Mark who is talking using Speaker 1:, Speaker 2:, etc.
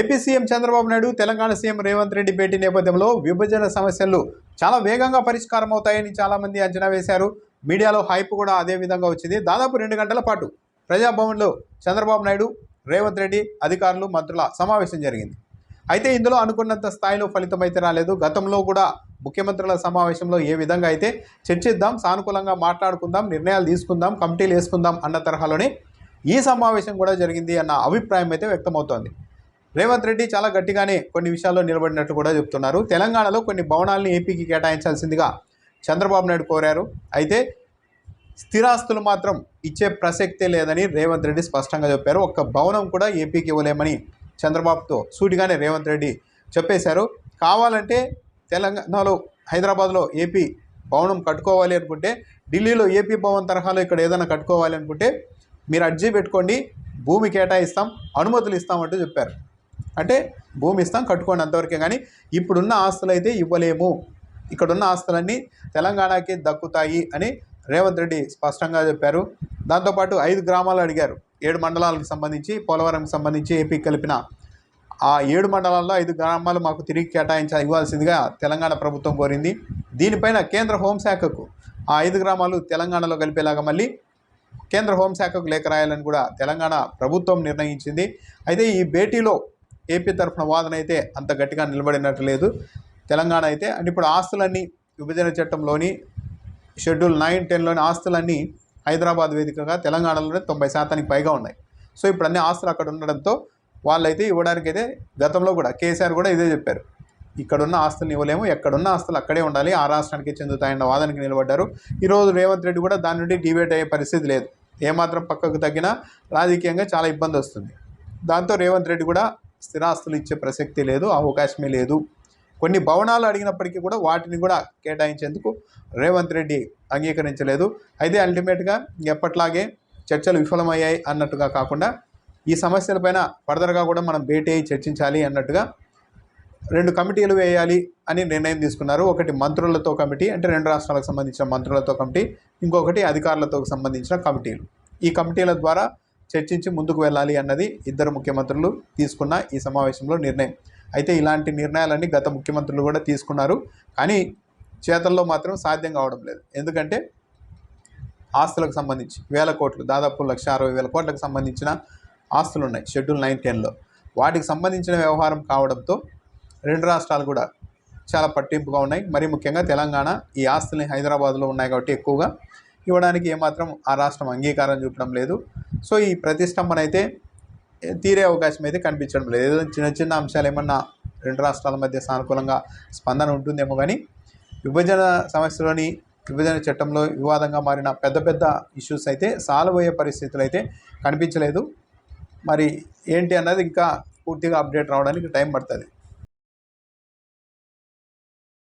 Speaker 1: AP CM Chandrababu Naidu Telangana CM Revanth Reddy భేటీ నేపథ్యంలో విభజన సమస్యలు చాలా వేగంగా పరిష్కారం అవుతాయని చాలామంది అంచనా వేశారు. మీడియాలో హైప్ కూడా అదే విధంగా వచ్చింది. దాదాపు రెండు గంటల పాటు ప్రజాభవన్లో చంద్రబాబు నాయుడు రేవంత్ రెడ్డి అధికారులు మంత్రుల సమావేశం జరిగింది. అయితే ఇందులో అనుకున్నంత స్థాయిలో ఫలితం అయితే రాలేదు. గతంలో కూడా ముఖ్యమంత్రుల సమావేశంలో ఏ విధంగా అయితే చర్చిద్దాం సానుకూలంగా మాట్లాడుకుందాం నిర్ణయాలు తీసుకుందాం కమిటీలు వేసుకుందాం అన్న తరహాలోనే ఈ సమావేశం కూడా జరిగింది అన్న అభిప్రాయం అయితే వ్యక్తమవుతోంది. రేవంత్ రెడ్డి చాలా గట్టిగానే కొన్ని విషయాల్లో నిలబడినట్టు కూడా చెప్తున్నారు. తెలంగాణలో కొన్ని భవనాలను ఏపీకి కేటాయించాల్సిందిగా చంద్రబాబు నాయుడు కోరారు. అయితే స్థిరాస్తులు మాత్రం ఇచ్చే ప్రసక్తే లేదని రేవంత్ రెడ్డి స్పష్టంగా చెప్పారు. ఒక్క భవనం కూడా ఏపీకి ఇవ్వలేమని చంద్రబాబుతో సూటిగానే రేవంత్ రెడ్డి చెప్పేశారు. కావాలంటే తెలంగాణలో హైదరాబాద్లో ఏపీ భవనం కట్టుకోవాలి అనుకుంటే ఢిల్లీలో ఏపీ భవన్ తరహాలో ఇక్కడ ఏదైనా కట్టుకోవాలి అనుకుంటే మీరు అర్జీ పెట్టుకోండి భూమి కేటాయిస్తాం అనుమతులు ఇస్తామంటూ చెప్పారు. అంటే భూమి ఇస్తాం కట్టుకోండి అంతవరకే. కానీ ఇప్పుడున్న ఆస్తులు అయితే ఇవ్వలేము. ఇక్కడున్న ఆస్తులన్నీ తెలంగాణకి దక్కుతాయి అని రేవంత్ రెడ్డి స్పష్టంగా చెప్పారు. దాంతోపాటు ఐదు గ్రామాలు అడిగారు. ఏడు మండలాలకు సంబంధించి పోలవరంకి సంబంధించి ఏపీకి కలిపిన ఆ ఏడు మండలాల్లో ఐదు గ్రామాలు మాకు తిరిగి కేటాయించ ఇవ్వాల్సిందిగా తెలంగాణ ప్రభుత్వం కోరింది. దీనిపైన కేంద్ర హోంశాఖకు ఆ ఐదు గ్రామాలు తెలంగాణలో కలిపేలాగా మళ్ళీ కేంద్ర హోంశాఖకు లేఖ రాయాలని కూడా తెలంగాణ ప్రభుత్వం నిర్ణయించింది. అయితే ఈ భేటీలో ఏపీ తరఫున వాదన అయితే అంత గట్టిగా నిలబడినట్టు లేదు. తెలంగాణ అయితే అండ్ ఇప్పుడు ఆస్తులన్నీ విభజన చట్టంలోని షెడ్యూల్ నైన్ టెన్లోని ఆస్తులన్నీ హైదరాబాద్ వేదికగా తెలంగాణలోనే తొంభై శాతానికి పైగా ఉన్నాయి. సో ఇప్పుడు అన్ని ఆస్తులు అక్కడ ఉండడంతో వాళ్ళైతే ఇవ్వడానికైతే గతంలో కూడా కేసీఆర్ కూడా ఇదే చెప్పారు. ఇక్కడున్న ఆస్తులను ఇవ్వలేము ఎక్కడున్న ఆస్తులు అక్కడే ఉండాలి ఆ రాష్ట్రానికి చెందుతాయన్న వాదనకి నిలబడ్డారు. ఈరోజు రేవంత్ రెడ్డి కూడా దాని నుండి డిబేట్ అయ్యే పరిస్థితి లేదు. ఏమాత్రం పక్కకు తగ్గినా రాజకీయంగా చాలా ఇబ్బంది వస్తుంది. దాంతో రేవంత్ రెడ్డి కూడా స్థిరాస్తులు ఇచ్చే ప్రసక్తి లేదు అవకాశమే లేదు. కొన్ని భవనాలు అడిగినప్పటికీ కూడా వాటిని కూడా కేటాయించేందుకు రేవంత్ రెడ్డి అంగీకరించలేదు. అయితే అల్టిమేట్గా ఎప్పట్లాగే చర్చలు విఫలమయ్యాయి అన్నట్టుగా కాకుండా ఈ సమస్యలపైన ఫర్దర్గా కూడా మనం భేటీ అయ్యి చర్చించాలి అన్నట్టుగా రెండు కమిటీలు వేయాలి అని నిర్ణయం తీసుకున్నారు. ఒకటి మంత్రులతో కమిటీ అంటే రెండు రాష్ట్రాలకు సంబంధించిన మంత్రులతో కమిటీ ఇంకొకటి అధికారులతో సంబంధించిన కమిటీలు. ఈ కమిటీల ద్వారా చర్చించి ముందుకు వెళ్ళాలి అన్నది ఇద్దరు ముఖ్యమంత్రులు తీసుకున్న ఈ సమావేశంలో నిర్ణయం. అయితే ఇలాంటి నిర్ణయాలన్నీ గత ముఖ్యమంత్రులు కూడా తీసుకున్నారు. కానీ చేతల్లో మాత్రం సాధ్యం కావడం లేదు. ఎందుకంటే ఆస్తులకు సంబంధించి వేల కోట్లు దాదాపు లక్ష అరవై వేల కోట్లకు సంబంధించిన ఆస్తులు ఉన్నాయి షెడ్యూల్ నైన్ టెన్లో. వాటికి సంబంధించిన వ్యవహారం కావడంతో రెండు రాష్ట్రాలు కూడా చాలా పట్టింపుగా ఉన్నాయి. మరి ముఖ్యంగా తెలంగాణ ఈ ఆస్తుల్ని హైదరాబాద్లో ఉన్నాయి కాబట్టి ఎక్కువగా. ఇవ్వడానికి ఏమాత్రం ఆ రాష్ట్రం అంగీకారం చూపడం లేదు. సో ఈ ప్రతిష్టంభన అయితే తీరే అవకాశం అయితే కనిపించడం లేదు. ఏదో చిన్న చిన్న అంశాలు ఏమన్నా రెండు రాష్ట్రాల మధ్య సానుకూలంగా స్పందన ఉంటుందేమో కానీ విభజన సమస్యలోని విభజన చట్టంలో వివాదంగా మారిన పెద్ద పెద్ద ఇష్యూస్ అయితే సాల్వ్ అయ్యే పరిస్థితులు అయితే కనిపించలేదు. మరి ఏంటి అన్నది ఇంకా పూర్తిగా అప్డేట్ రావడానికి టైం పడుతుంది.